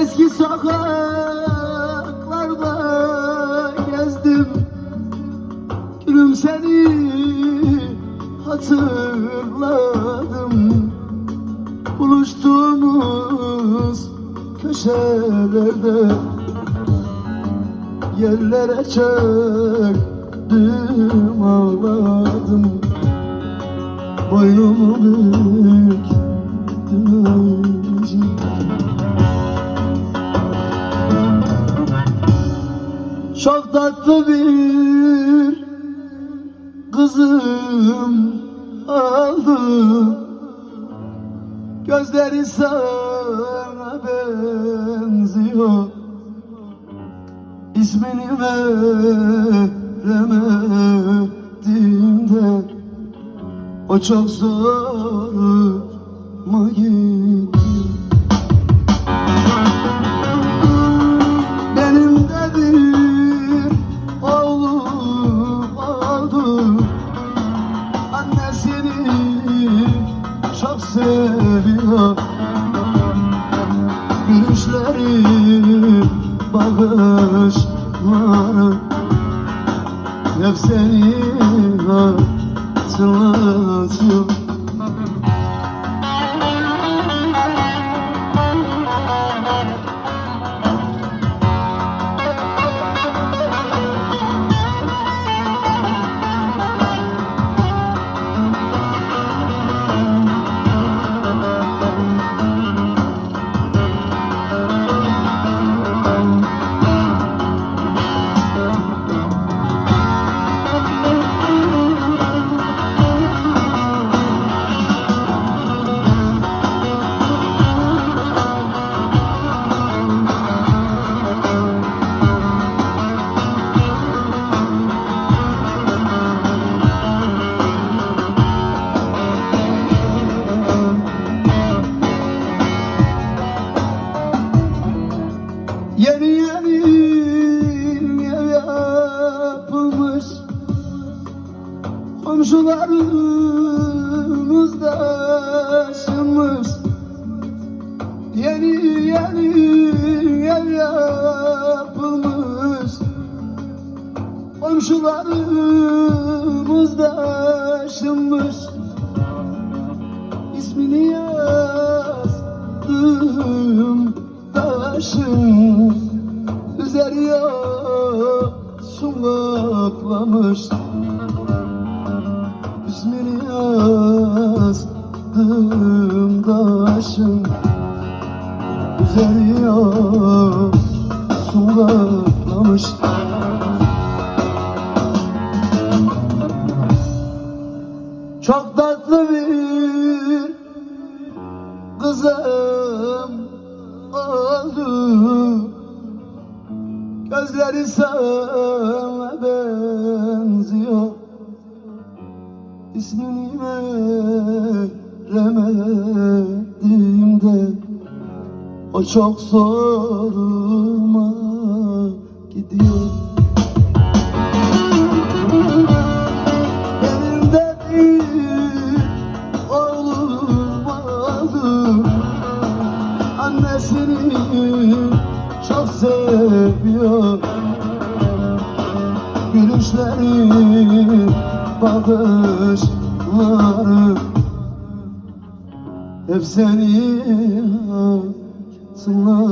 Eski sokaklarda gezdim. Gülüm seni hatırladım. Buluştuğumuz köşelerde Yerlere çöktüm ağladım. Boynumu bir tatlı bir kızım aldı. Gözleri sana benziyor. İsmini veremedim de O çok zoruma gitti bakışları Hep seni hatırlatıyor Komşularımız da aşınmış Yeni yeni ev yapılmış. Komşularımız da aşınmış İsmini yazdım taşın Üzeri sulaklamış İsmini yazdım taşın Üzeri sulaklamış Çok tatlı bir kızım oldu. Gözleri sana benziyor İsmini veremedim de O çok zoruma gidiyor. Benim de bir oğlum Annesini çok seviyor. Gülüşleri, bakışları Hep seni hatırlatıyor